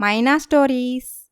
మైనా stories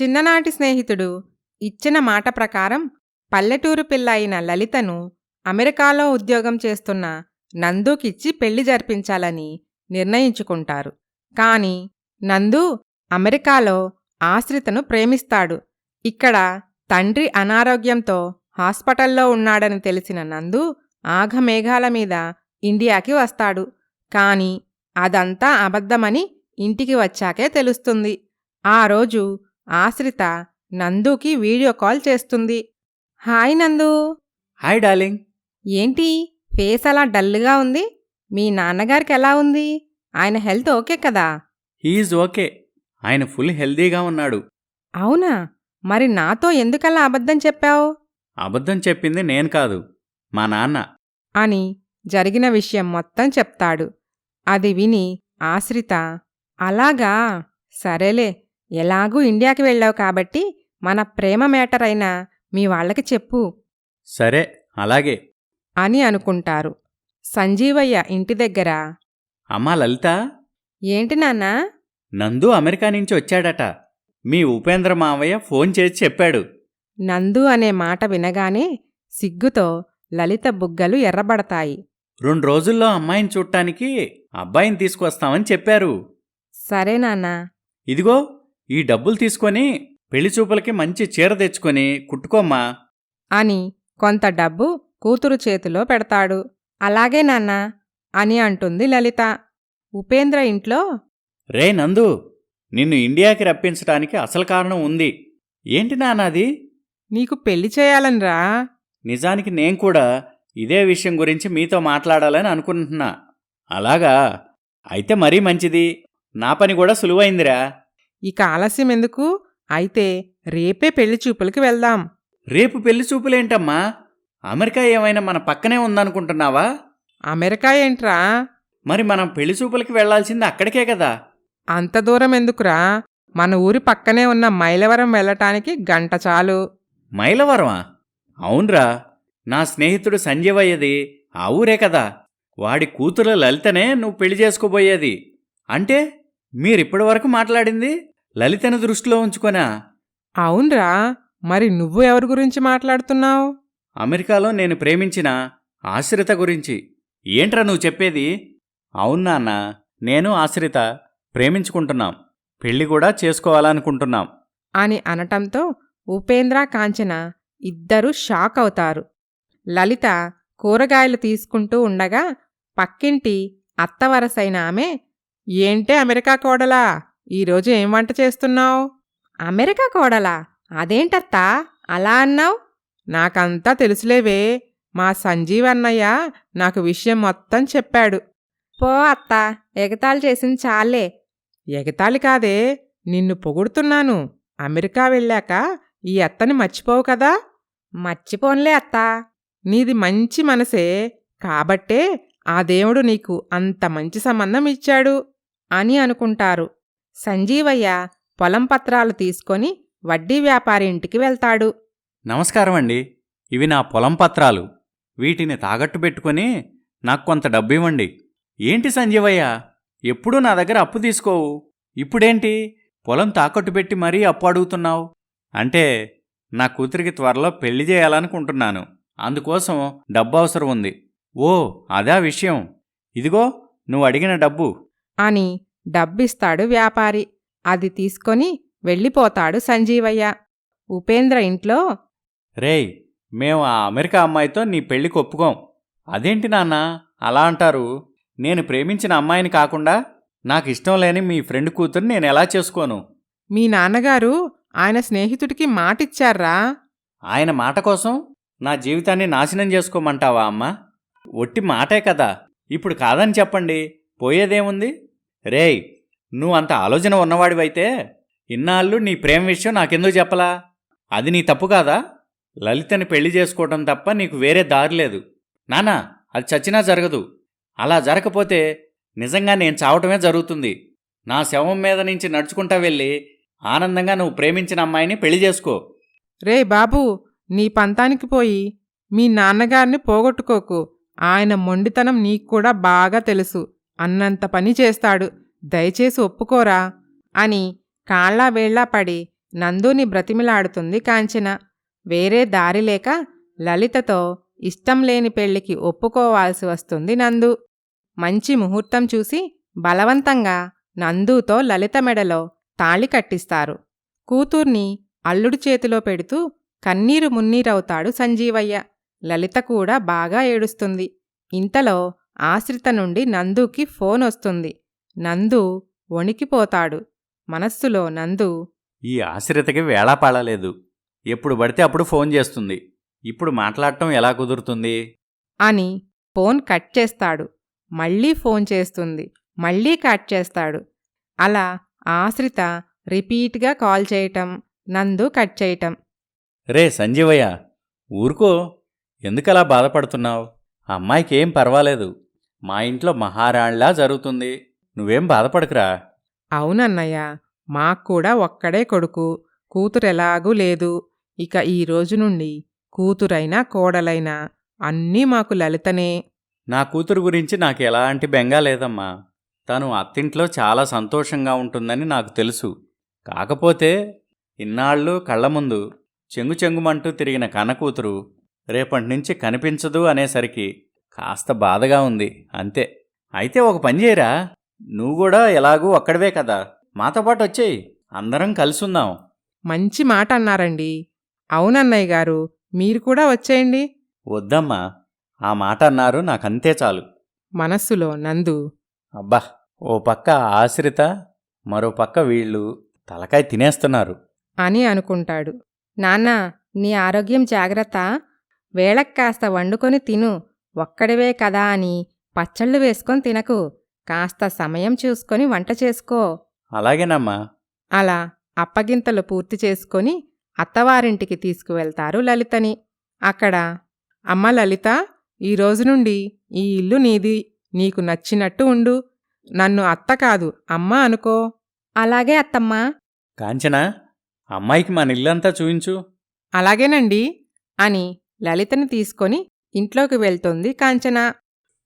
చిన్ననాటి స్నేహితుడు ఇచ్చిన మాట ప్రకారం పల్లెటూరు పిల్ల అయిన లలితను అమెరికాలో ఉద్యోగం చేస్తున్న నందుకిచ్చి పెళ్ళి జరిపించాలని నిర్ణయించుకుంటారు. కాని నందు అమెరికాలో ఆశ్రితను ప్రేమిస్తాడు. ఇక్కడ తండ్రి అనారోగ్యంతో హాస్పిటల్లో ఉన్నాడని తెలిసిన నందు ఆఘమేఘాల మీద ఇండియాకి వస్తాడు. కాని అదంతా అబద్ధమని ఇంటికి వచ్చాకే తెలుస్తుంది. ఆ రోజు ఆశ్రిత నందుకి వీడియో కాల్ చేస్తుంది. హాయ్ నందు. Hi darling. ఏంటి? ఫేస్ అలా డల్గా ఉంది. మీ నాన్నగారికి ఎలా ఉంది? ఆయన హెల్త్ ఓకే కదా? He's okay. ఆయన ఫుల్ హెల్దీగా ఉన్నాడు. అవునా? మరి నాతో ఎందుకలా అబద్ధం చెప్పావు? అబద్ధం చెప్పింది నేను కాదు. మా నాన్న. అని జరిగిన విషయం మొత్తం చెప్తాడు. అది విని ఆశ్రిత అలాగా? సరేలే. ఎలాగూ ఇండియాకి వెళ్ళావు కాబట్టి మన ప్రేమ మేటర్ అయినా మీ వాళ్ళకి చెప్పు. సరే అలాగే. అని అనుకుంటారు. సంజీవయ్య ఇంటి దగ్గర. అమ్మా లలిత. ఏంటి నాన్నా? నందు అమెరికా నుంచి వచ్చాడట. మీ ఉపేంద్ర మావయ్య ఫోన్ చేసి చెప్పాడు. నందు అనే మాట వినగానే సిగ్గుతో లలిత బుగ్గలు ఎర్రబడతాయి. రెండు రోజుల్లో అమ్మాయిని చూడటానికి అబ్బాయిని తీసుకొస్తామని చెప్పారు. సరే నాన్నా. ఇదిగో ఈ డబ్బులు తీసుకొని పెళ్ళి చూపులకి మంచి చీర తెచ్చుకొని కుట్టుకోమ్మా. అని కొంత డబ్బు కూతురు చేతిలో పెడతాడు. అలాగే నాన్నా అని అంటుంది లలిత. ఉపేంద్ర ఇంట్లో రే నందు నిన్ను ఇండియాకి రప్పించడానికి అసలు కారణం ఉంది. ఏంటి నాన్నది నీకు పెళ్ళి చేయాలనిరా నిజానికి నేను కూడా ఇదే విషయం గురించి మీతో మాట్లాడాలని అనుకుంటున్నా. అలాగా? అయితే మరీ మంచిది. నా పని కూడా సులువైందిరా. ఇక ఆలస్యం ఎందుకు? అయితే రేపే పెళ్ళి చూపులకి వెళ్దాం. రేపు పెళ్ళి చూపులేంటమ్మా? అమెరికా ఏమైనా మన పక్కనే ఉందనుకుంటున్నావా? అమెరికా ఏంట్రా? మరి మనం పెళ్ళి చూపులకి వెళ్ళాల్సింది అక్కడికే కదా. అంత దూరం ఎందుకురా? మన ఊరి పక్కనే ఉన్న మైలవరం వెళ్ళటానికి గంట చాలు. మైలవరమా? అవునరా. నా స్నేహితుడు సంజీవయ్యది ఆ ఊరే కదా. వాడి కూతురు లలితనే నువ్వు పెళ్ళి చేసుకోబోయేది. అంటే? మీరిప్పటి వరకు మాట్లాడింది? లలితను దృష్టిలో ఉంచుకొనా? అవునరా. మరి నువ్వు ఎవరి గురించి మాట్లాడుతున్నావు? అమెరికాలో నేను ప్రేమించిన ఆశ్రిత గురించి. ఏంట్రా నువ్వు చెప్పేది? అవును నాన్న నేను ఆశ్రిత ప్రేమించుకుంటున్నాం. పెళ్ళి కూడా చేసుకోవాలనుకుంటున్నాం. అని అనటంతో ఉపేంద్ర కాంచన ఇద్దరూ షాక్ అవుతారు. లలిత కూరగాయలు తీసుకుంటూ ఉండగా పక్కింటి అత్తవరసైన ఆమె ఏంటే అమెరికా కోడలా? ఈరోజు ఏం వంట చేస్తున్నావు? అమెరికా కోడలా? అదేంటత్తా? అలా అన్నావు? నాకంతా తెలుసులేవే. మా సంజీవ్ అన్నయ్య నాకు విషయం మొత్తం చెప్పాడు. పో అత్త ఎగతాళి చేసింది చాలే ఎగతాళి కాదే నిన్ను పొగుడుతున్నాను. అమెరికా వెళ్ళాక ఈ అత్తని మర్చిపోవు కదా? మర్చిపోన్లే అత్తా. నీది మంచి మనసే కాబట్టే ఆ దేవుడు నీకు అంత మంచి సంబంధం ఇచ్చాడు. అని అనుకుంటారు. సంజీవయ్య పొలం పత్రాలు తీసుకొని వడ్డీ వ్యాపారి ఇంటికి వెళ్తాడు. నమస్కారం అండి ఇవి నా పొలం పత్రాలు. వీటిని తాకట్టు పెట్టుకొని నాకు కొంత డబ్బు ఇవ్వండి ఏంటి సంజీవయ్య? ఎప్పుడూ నా దగ్గర అప్పు తీసుకోవు. ఇప్పుడేంటి? పొలం తాకట్టు పెట్టి మరీ అప్పు అడుగుతున్నావు? అంటే నా కూతురికి త్వరలో పెళ్ళి చేయాలనుకుంటున్నాను. అందుకోసం డబ్బు అవసరం ఉంది. ఓ అదా విషయం. ఇదిగో నువ్వు అడిగిన డబ్బు. అని డబ్బిస్తాడు వ్యాపారి. అది తీసుకొని వెళ్ళిపోతాడు సంజీవయ్య. ఉపేంద్ర ఇంట్లో రేయ్ మేము ఆ అమెరికా అమ్మాయితో నీ పెళ్ళికి ఒప్పుకోం అదేంటి నాన్న అలా అంటారు? నేను ప్రేమించిన అమ్మాయిని కాకుండా నాకు ఇష్టం లేని మీ ఫ్రెండ్ కూతురు నేను ఎలా చేసుకోను? మీ నాన్నగారు ఆయన స్నేహితుడికి మాటిచ్చారా? ఆయన మాట కోసం నా జీవితాన్ని నాశనం చేసుకోమంటావా అమ్మా? ఒట్టి మాటే కదా. ఇప్పుడు కాదని చెప్పండి పోయేదేముంది? రేయ్ నువ్వు అంత ఆలోచన ఉన్నవాడివైతే ఇన్నాళ్ళు నీ ప్రేమ విషయం నాకెందుకు చెప్పలా? అది నీ తప్పు కాదా? లలితని పెళ్ళి చేసుకోవటం తప్ప నీకు వేరే దారి లేదు. నానా అది చచ్చినా జరగదు. అలా జరగకపోతే నిజంగా నేను చావటమే జరుగుతుంది. నా శవం మీద నుంచి నడుచుకుంటా వెళ్ళి ఆనందంగా నువ్వు ప్రేమించిన అమ్మాయిని పెళ్ళి చేసుకో. రే బాబు నీ పంతానికి పోయి మీ నాన్నగారిని పోగొట్టుకోకు. ఆయన మొండితనం నీకు కూడా బాగా తెలుసు. అన్నంత పని చేస్తాడు. దయచేసి ఒప్పుకోరా అని కాళ్ళా వేళ్ళా పడి నందుని బ్రతిమిలాడుతుంది కాంచన. వేరే దారి లేక లలితతో ఇష్టం లేని పెళ్ళికి ఒప్పుకోవాల్సి వస్తుంది నందు. మంచి ముహూర్తం చూసి బలవంతంగా నందుతో లలిత మెడలో తాళి కట్టిస్తారు. కూతుర్ని అల్లుడు చేతిలో పెడుతూ కన్నీరు మున్నీరవుతాడు సంజీవయ్య. లలిత కూడా బాగా ఏడుస్తుంది. ఇంతలో ఆశ్రిత నుండి నందుకి ఫోన్ వస్తుంది నందు వణికిపోతాడు. మనస్సులో నందు ఈ ఆశ్రితకి వేళాపాళలేదు. ఎప్పుడు పడితే అప్పుడు ఫోన్ చేస్తుంది. ఇప్పుడు మాట్లాడటం ఎలా కుదురుతుంది? అని ఫోన్ కట్ చేస్తాడు. మళ్ళీ ఫోన్ చేస్తుంది. మళ్ళీ కట్ చేస్తాడు. అలా ఆశ్రిత రిపీట్గా కాల్ చేయటం నందు కట్ చేయటం. రే సంజీవయ్య ఊరుకో. ఎందుకలా బాధపడుతున్నావు? అమ్మాయికి ఏం పర్వాలేదు. మా ఇంట్లో మహారాణిలా జరుగుతుంది. నువ్వేం బాధపడకురా. అవునన్నయ్య మాక్కూడా ఒక్కడే కొడుకు. కూతురెలాగూ లేదు. ఇక ఈ రోజు నుండి కూతురైనా కోడలైనా అన్నీ మాకు లలితనే. నా కూతురు గురించి నాకు ఎలాంటి బెంగా లేదమ్మా. తను అత్తింట్లో చాలా సంతోషంగా ఉంటుందని నాకు తెలుసు. కాకపోతే ఇన్నాళ్ళు కళ్ళ ముందు చెంగు చెంగుమంటూ తిరిగిన కనకూతురు రేపటి నుంచి కనిపించదు అనేసరికి కాస్త బాధగా ఉంది అంతే. అయితే ఒక పని చేయరా? నువ్వు కూడా ఎలాగూ ఒక్కడవే కదా. మాతో పాటు వచ్చేయి. అందరం కలిసుందాం. మంచి మాట అన్నారండి. అవునన్నయ్య గారు మీరు కూడా వచ్చేయండి. వద్దమ్మా. ఆ మాట అన్నారు నాకంతే చాలు. మనస్సులో నందు. అబ్బా ఓ పక్క ఆశ్రిత మరో పక్క వీళ్ళు తలకాయ తినేస్తున్నారు. అని అనుకుంటాడు. నాన్న నీ ఆరోగ్యం జాగ్రత్త. వేళక్ కాస్త వండుకొని తిను. ఒక్కడివే కదా అని పచ్చళ్ళు వేసుకొని తినకు. కాస్త సమయం చూసుకొని వంట చేసుకో. అలాగేనమ్మా. అలా అప్పగింతలు పూర్తి చేసుకొని అత్తవారింటికి తీసుకువెళ్తారు లలితని. అక్కడ అమ్మ లలిత ఈ రోజు నుండి ఈ ఇల్లు నీది. నీకు నచ్చినట్టు ఉండు. నన్ను అత్త కాదు అమ్మ అనుకో. అలాగే అత్తమ్మా. కాంచనా అమ్మాయికి మన ఇల్లంతా చూయించు. అలాగేనండి. అని లలితని తీసుకొని ఇంట్లోకి వెళ్తుంది కాంచన.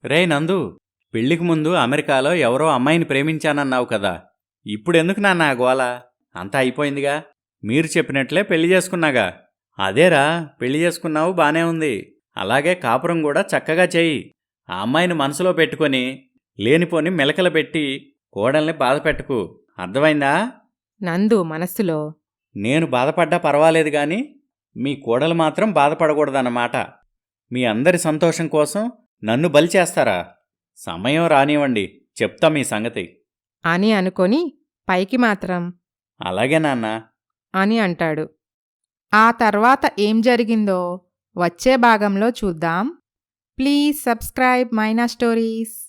రే నందు పెళ్ళికి ముందు అమెరికాలో ఎవరో అమ్మాయిని ప్రేమించానన్నావు కదా. ఇప్పుడెందుకు నాన్న ఆ గోల? అంతా అయిపోయిందిగా. మీరు చెప్పినట్లే పెళ్ళి చేసుకున్నాగా. అదేరా పెళ్ళి చేసుకున్నావు బానే ఉంది. అలాగే కాపురం కూడా చక్కగా చెయ్యి ఆ అమ్మాయిని మనసులో పెట్టుకొని లేనిపోని మెలకలు పెట్టి కోడల్ని బాధ పెట్టుకు. అర్థమైందా? నందు మనస్సులో. నేను బాధపడ్డా పర్వాలేదు గాని మీ కోడలు మాత్రం బాధపడకూడదన్నమాట. మీ అందరి సంతోషం కోసం నన్ను బలి చేస్తారా? సమయం రానివ్వండి చెప్తా మీ సంగతి. అని అనుకొని పైకి మాత్రం. అలాగే నాన్న. అని అంటాడు. ఆ తర్వాత ఏం జరిగిందో వచ్చే భాగంలో చూద్దాం. Please subscribe Maina stories.